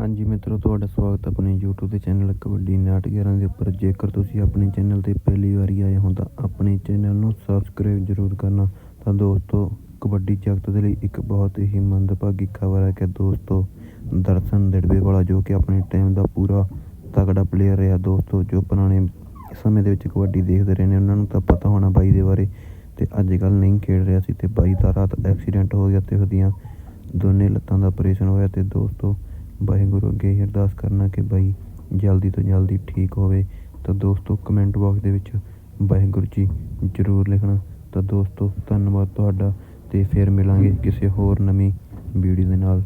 ਹਾਂਜੀ ਮਿੱਤਰੋ, ਤੁਹਾਡਾ ਸਵਾਗਤ ਹੈ ਆਪਣੇ YouTube ਦੇ ਚੈਨਲ ਕਬੱਡੀ 911 ਦੇ ਉੱਪਰ। ਜੇਕਰ ਤੁਸੀਂ ਆਪਣੇ ਚੈਨਲ ਤੇ ਪਹਿਲੀ ਵਾਰੀ ਆਏ ਹੋ ਤਾਂ ਆਪਣੇ ਚੈਨਲ ਨੂੰ ਸਬਸਕ੍ਰਾਈਬ ਜ਼ਰੂਰ ਕਰਨਾ। ਤਾਂ ਦੋਸਤੋ, ਕਬੱਡੀ ਜਗਤ ਦੇ ਲਈ ਇੱਕ ਬਹੁਤ ਹੀ ਮੰਦਭਾਗੀ ਖਬਰ ਹੈ ਕਿ ਦੋਸਤੋ, ਦਰਸ਼ਨ ਦਿੜਵੇ ਵਾਲਾ ਜੋ ਕਿ ਆਪਣੇ ਟਾਈਮ ਦਾ ਪੂਰਾ ਤਕੜਾ ਪਲੇਅਰ ਰਿਹਾ ਦੋਸਤੋ, ਜੋ ਪੁਰਾਣੇ ਸਮੇਂ ਦੇ ਵਿੱਚ ਕਬੱਡੀ ਦੇਖਦੇ ਰਹੇ ਨੇ, ਉਹਨਾਂ ਨੂੰ ਤਾਂ ਪਤਾ ਹੋਣਾ ਬਾਈ ਦੇ ਬਾਰੇ। ਤੇ ਅੱਜ ਕੱਲ੍ਹ ਨਹੀਂ ਖੇਡ ਰਿਹਾ ਸੀ ਤੇ ਬਾਈ ਦਾ ਰਾਤ ਐਕਸੀਡੈਂਟ ਹੋ ਗਿਆ ਤੇ ਉਹਦੀਆਂ ਦੋਨੇ ਲੱਤਾਂ ਦਾ ਆਪਰੇਸ਼ਨ ਹੋਇਆ ਤੇ ਦੋਸਤੋ ਵਾਹਿਗੁਰੂ ਅੱਗੇ ਇਹ ਅਰਦਾਸ ਕਰਨਾ ਕਿ ਬਾਈ ਜਲਦੀ ਤੋਂ ਜਲਦੀ ਠੀਕ ਹੋਵੇ। ਤਾਂ ਦੋਸਤੋ ਕਮੈਂਟ ਬਾਕਸ ਦੇ ਵਿੱਚ ਵਾਹਿਗੁਰੂ ਜੀ ਜ਼ਰੂਰ ਲਿਖਣਾ। ਤਾਂ ਦੋਸਤੋ ਧੰਨਵਾਦ ਤੁਹਾਡਾ। ਤੇ ਫਿਰ ਮਿਲਾਂਗੇ ਕਿਸੇ ਹੋਰ ਨਵੀਂ ਵੀਡੀਓ ਦੇ ਨਾਲ।